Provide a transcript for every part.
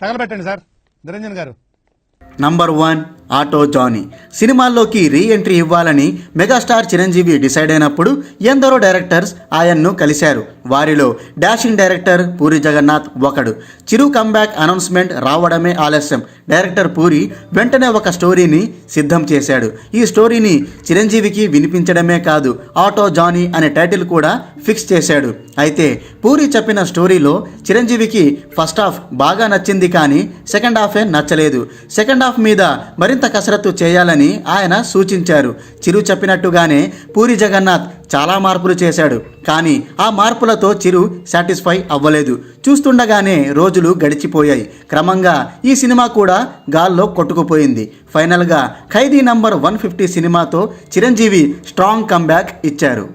తగలబెట్టండి sir. Niranjan garu. Number one auto Johnny. సినిమాల్లోకి re entry ఇవ్వాలని megastar Chiranjeevi decide అయినప్పుడు ఎందరో డైరెక్టర్స్ ఆయన్ను కలిశారు. వారిలో డాషింగ్ డైరెక్టర్ పూరి జగన్నాథ్ ఒకడు. చిరు కంబ్యాక్ అనౌన్స్మెంట్ రావడమే ఆలస్యం. డైరెక్టర్ పూరి వెంటనే ఒక స్టోరీని సిద్ధం చేశాడు. ఈ స్టోరీని చిరంజీవికి వినిపించడమే కాదు ఆటో జానీ అనే టైటిల్ కూడా ఫిక్స్ చేశాడు. అయితే పూరి చెప్పిన స్టోరీలో చిరంజీవికి ఫస్ట్ హాఫ్ బాగా నచ్చింది కానీ సెకండ్ హాఫే నచ్చలేదు. సెకండ్ హాఫ్ మీద మరింత కసరత్తు చేయాలని ఆయన సూచించారు. చిరు చెప్పినట్టుగానే పూరి జగన్నాథ్ చాలా మార్పులు చేశాడు. కానీ ఆ మార్పులతో చిరు సాటిస్ఫై అవ్వలేదు. చూస్తుండగానే రోజులు గడిచిపోయాయి. క్రమంగా ఈ సినిమా కూడా గాల్లో కొట్టుకుపోయింది. ఫైనల్గా ఖైదీ నంబర్ వన్ ఫిఫ్టీ సినిమాతో చిరంజీవి స్ట్రాంగ్ కంబ్యాక్ ఇచ్చారు.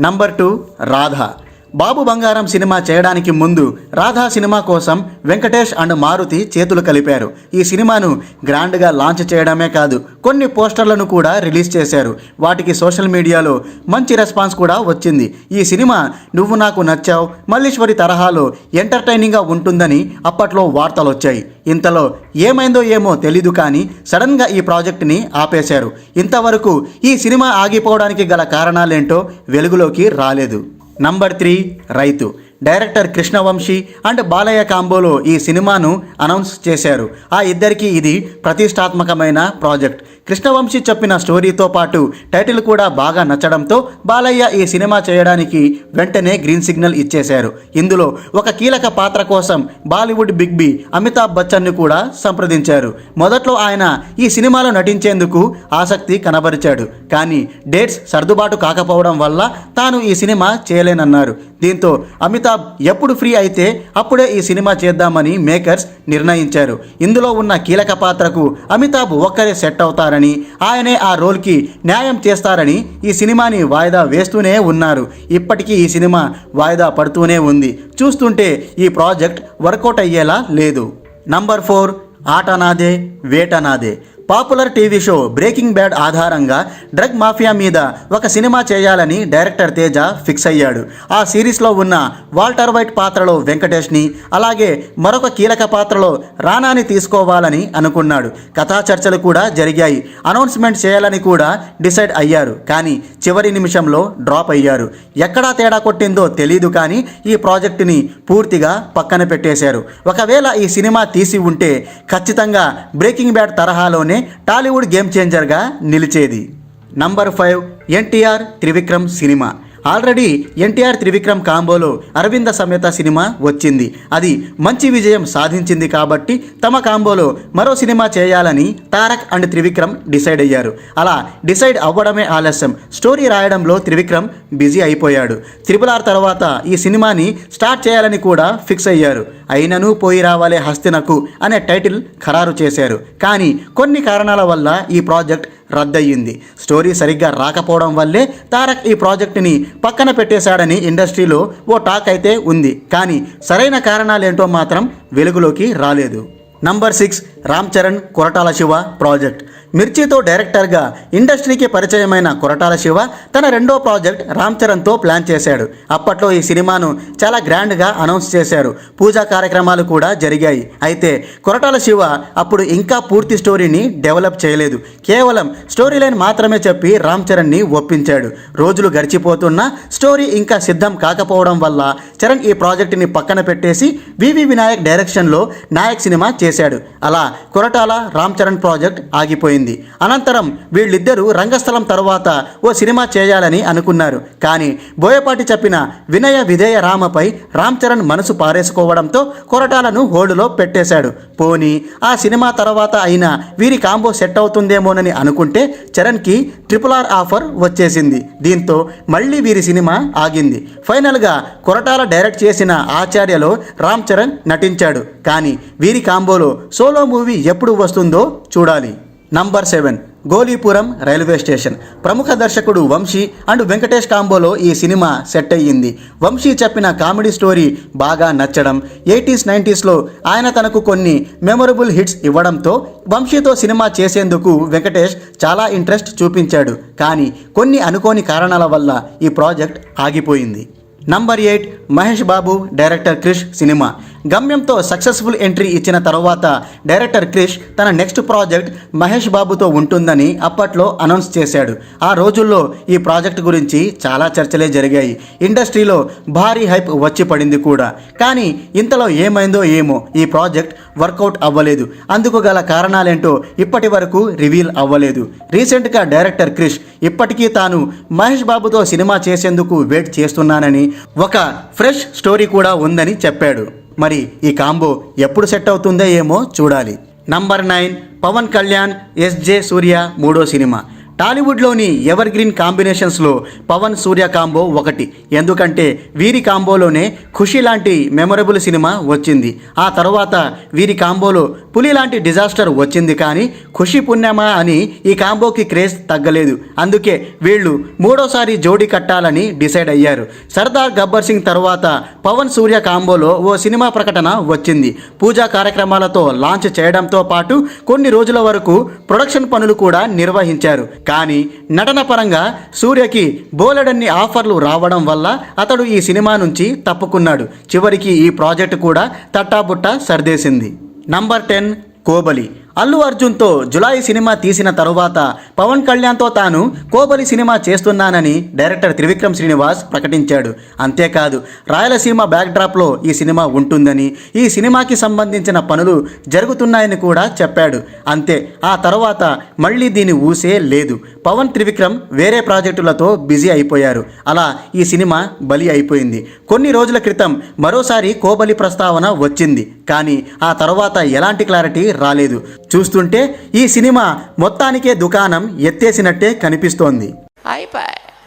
Number two Radha. Babu Bangaram cinema చేయడానికి ముందు రాధా సినిమా కోసం వెంకటేష్ అండ్ మారుతి చేతులు కలిపారు. ఈ సినిమాను గ్రాండ్గా లాంచ్ చేయడమే కాదు కొన్ని పోస్టర్లను కూడా రిలీజ్ చేశారు. వాటికి సోషల్ మీడియాలో మంచి రెస్పాన్స్ కూడా వచ్చింది. ఈ సినిమా నువ్వు నాకు నచ్చావు మల్లీశ్వరి తరహాలో ఎంటర్టైనింగ్గా ఉంటుందని అప్పట్లో వార్తలు వచ్చాయి ఇంతలో ఏమైందో ఏమో తెలీదు కానీ సడన్గా ఈ ప్రాజెక్ట్ని ఆపేశారు. ఇంతవరకు ఈ సినిమా ఆగిపోవడానికి గల కారణాలేంటో వెలుగులోకి రాలేదు. Number three Raithu director Krishnavamsi and Balayya కాంబోలో ఈ సినిమాను అనౌన్స్ చేశారు. ఆ ఇద్దరికీ ఇది ప్రతిష్టాత్మకమైన ప్రాజెక్ట్ కృష్ణవంశీ చెప్పిన స్టోరీతో పాటు టైటిల్ కూడా బాగా నచ్చడంతో బాలయ్య ఈ సినిమా చేయడానికి వెంటనే గ్రీన్ సిగ్నల్ ఇచ్చేశారు. ఇందులో ఒక కీలక పాత్ర కోసం బాలీవుడ్ బిగ్ బి అమితాబ్ బచ్చన్ను కూడా సంప్రదించారు. మొదట్లో ఆయన ఈ సినిమాలో నటించేందుకు ఆసక్తి కనబరిచాడు. కానీ డేట్స్ సర్దుబాటు కాకపోవడం వల్ల తాను ఈ సినిమా చేయలేనన్నారు. దీంతో అమితాబ్ ఎప్పుడు ఫ్రీ అయితే అప్పుడే ఈ సినిమా చేద్దామని మేకర్స్ నిర్ణయించారు. ఇందులో ఉన్న కీలక పాత్రకు అమితాబ్ ఒక్కరే సెట్ అవుతారు అవుతారని ఆయనే ఆ రోల్కి న్యాయం చేస్తారని ఈ సినిమాని వాయిదా వేస్తూనే ఉన్నారు. ఇప్పటికీ ఈ సినిమా వాయిదా పడుతూనే ఉంది. చూస్తుంటే ఈ ప్రాజెక్ట్ వర్కౌట్ అయ్యేలా లేదు. Number four Aata Naade Veta Naade popular TV show breaking bad ఆధారంగా డ్రగ్ మాఫియా మీద ఒక సినిమా చేయాలని డైరెక్టర్ తేజ ఫిక్స్ అయ్యాడు. ఆ సిరీస్లో ఉన్న వాల్టర్ వైట్ పాత్రలో వెంకటేష్ని అలాగే మరొక కీలక పాత్రలో రానాని తీసుకోవాలని అనుకున్నాడు. కథా చర్చలు కూడా జరిగాయి. అనౌన్స్మెంట్ చేయాలని కూడా డిసైడ్ అయ్యారు. కానీ చివరి నిమిషంలో డ్రాప్ అయ్యారు. ఎక్కడా తేడా కొట్టిందో తెలియదు కానీ ఈ ప్రాజెక్టుని పూర్తిగా పక్కన పెట్టేశారు. ఒకవేళ ఈ సినిమా తీసి ఉంటే ఖచ్చితంగా బ్రేకింగ్ బ్యాడ్ తరహాలోనే టాలీవుడ్ గేమ్ చేంజర్గా నిలిచేది. Number five NTR Trivikram cinema. Already NTR Trivikram కాంబోలో Aravinda Sametha cinema వచ్చింది. అది మంచి విజయం సాధించింది కాబట్టి తమ కాంబోలో మరో సినిమా చేయాలని తారక్ అండ్ త్రివిక్రమ్ డిసైడ్ అయ్యారు. అలా డిసైడ్ అవ్వడమే ఆలస్యం. స్టోరీ రాయడంలో త్రివిక్రమ్ బిజీ అయిపోయాడు. త్రిపుల్ ఆర్ తర్వాత ఈ సినిమాని స్టార్ట్ చేయాలని కూడా ఫిక్స్ అయ్యారు. అయినను పోయి రావాలే హస్తినకు అనే టైటిల్ ఖరారు చేశారు. కానీ కొన్ని కారణాల వల్ల ఈ ప్రాజెక్ట్ రద్దయింది స్టోరీ సరిగ్గా రాకపోవడం వల్లే తారక్ ఈ ప్రాజెక్టుని పక్కన పెట్టేశాడని ఇండస్ట్రీలో ఓ టాక్ అయితే ఉంది. కానీ సరైన కారణాలేంటో మాత్రం వెలుగులోకి రాలేదు. Number six Ram Charan Koratala Siva project. మిర్చితో డైరెక్టర్గా ఇండస్ట్రీకి పరిచయమైన కొరటాల శివ తన రెండో ప్రాజెక్ట్ రామ్ చరణ్తో ప్లాన్ చేశాడు. అప్పట్లో ఈ సినిమాను చాలా గ్రాండ్గా అనౌన్స్ చేశారు. పూజా కార్యక్రమాలు కూడా జరిగాయి. అయితే కొరటాల శివ అప్పుడు ఇంకా పూర్తి స్టోరీని డెవలప్ చేయలేదు. కేవలం స్టోరీ లైన్ మాత్రమే చెప్పి రామ్ చరణ్ని ఒప్పించాడు. రోజులు గడిచిపోతున్నా స్టోరీ ఇంకా సిద్ధం కాకపోవడం వల్ల చరణ్ ఈ ప్రాజెక్టుని పక్కన పెట్టేసి వివి వినాయక్ డైరెక్షన్లో నాయక్ సినిమా చేశాడు. అలా కొరటాల రామ్ చరణ్ ప్రాజెక్ట్ ఆగిపోయింది. అనంతరం వీళ్ళిద్దరూ రంగస్థలం తర్వాత ఓ సినిమా చేయాలని అనుకున్నారు. కానీ బోయపాటి చెప్పిన వినయ విధేయ రామపై రామ్ చరణ్ మనసు పారేసుకోవడంతో కొరటాలను హోల్డ్లో పెట్టేశాడు. పోనీ ఆ సినిమా తర్వాత అయినా వీరి కాంబో సెట్ అవుతుందేమోనని అనుకుంటే చరణ్కి ట్రిపుల్ ఆర్ ఆఫర్ వచ్చేసింది. దీంతో మళ్ళీ వీరి సినిమా ఆగింది. ఫైనల్గా కొరటాల డైరెక్ట్ చేసిన ఆచార్యలో రామ్ చరణ్ నటించాడు. కానీ వీరి కాంబోలో సోలో మూవీ ఎప్పుడు వస్తుందో చూడాలి. Number seven Golipuram railway station ప్రముఖ దర్శకుడు వంశీ అండ్ వెంకటేష్ కాంబోలో ఈ సినిమా సెట్ అయ్యింది. వంశీ చెప్పిన కామెడీ స్టోరీ బాగా నచ్చడం. ఎయిటీస్ నైంటీస్లో ఆయన తనకు కొన్ని మెమొరబుల్ హిట్స్ ఇవ్వడంతో వంశీతో సినిమా చేసేందుకు వెంకటేష్ చాలా ఇంట్రెస్ట్ చూపించాడు. కానీ కొన్ని అనుకోని కారణాల వల్ల ఈ ప్రాజెక్ట్ ఆగిపోయింది. Number eight Mahesh Babu director Krish cinema. గమ్యంతో successful entry ఇచ్చిన తర్వాత డైరెక్టర్ క్రిష్ తన నెక్స్ట్ ప్రాజెక్ట్ మహేష్ బాబుతో ఉంటుందని అప్పట్లో అనౌన్స్ చేశాడు. ఆ రోజుల్లో ఈ ప్రాజెక్ట్ గురించి చాలా చర్చలే జరిగాయి. ఇండస్ట్రీలో భారీ హైప్ వచ్చి పడింది కూడా. కానీ ఇంతలో ఏమైందో ఏమో ఈ ప్రాజెక్ట్ వర్కౌట్ అవ్వలేదు. అందుకు గల కారణాలేంటో ఇప్పటి వరకు రివీల్ అవ్వలేదు. రీసెంట్గా డైరెక్టర్ క్రిష్ ఇప్పటికీ తాను మహేష్ బాబుతో సినిమా చేసేందుకు వెయిట్ చేస్తున్నానని ఒక ఫ్రెష్ స్టోరీ కూడా ఉందని చెప్పాడు. మరి ఈ కాంబో ఎప్పుడు సెట్ అవుతుందో ఏమో చూడాలి. Number nine Pawan Kalyan SJ Surya మూడో సినిమా. టాలీవుడ్లోని ఎవర్ గ్రీన్ కాంబినేషన్స్లో పవన్ సూర్య కాంబో ఒకటి. ఎందుకంటే వీరి కాంబోలోనే ఖుషి లాంటి మెమొరబుల్ సినిమా వచ్చింది. ఆ తర్వాత వీరి కాంబోలో పులి లాంటి డిజాస్టర్ వచ్చింది కానీ ఖుషి పుణ్యమా అని ఈ కాంబోకి క్రేజ్ తగ్గలేదు. అందుకే వీళ్ళు మూడోసారి జోడీ కట్టాలని డిసైడ్ అయ్యారు. సర్దార్ గబ్బర్ సింగ్ తర్వాత పవన్ సూర్య కాంబోలో ఓ సినిమా ప్రకటన వచ్చింది. పూజా కార్యక్రమాలతో లాంచ్ చేయడంతో పాటు కొన్ని రోజుల వరకు ప్రొడక్షన్ పనులు కూడా నిర్వహించారు. కానీ నటన పరంగా సూర్యకి బోలెడన్ని ఆఫర్లు రావడం వల్ల అతడు ఈ సినిమా నుంచి తప్పుకున్నాడు. చివరికి ఈ ప్రాజెక్టు కూడా తట్టాబుట్ట సర్దేసింది. నంబర్ టెన్ కోబలి అల్లు అర్జున్తో జులాయి సినిమా తీసిన తరువాత పవన్ కళ్యాణ్తో తాను కోబలి సినిమా చేస్తున్నానని డైరెక్టర్ త్రివిక్రమ్ శ్రీనివాస్ ప్రకటించాడు. అంతేకాదు రాయలసీమ బ్యాక్డ్రాప్లో ఈ సినిమా ఉంటుందని ఈ సినిమాకి సంబంధించిన పనులు జరుగుతున్నాయని కూడా చెప్పాడు. అంతే ఆ తర్వాత మళ్ళీ దీని ఊసే లేదు. పవన్ త్రివిక్రమ్ వేరే ప్రాజెక్టులతో బిజీ అయిపోయారు. అలా ఈ సినిమా బలి అయిపోయింది. కొన్ని రోజుల క్రితం మరోసారి కోబలి ప్రస్తావన వచ్చింది. కానీ ఆ తర్వాత ఎలాంటి క్లారిటీ రాలేదు. చూస్తుంటే ఈ సినిమా మొత్తానికే దుకాణం ఎత్తేసినట్టే కనిపిస్తోంది. అయిపోయి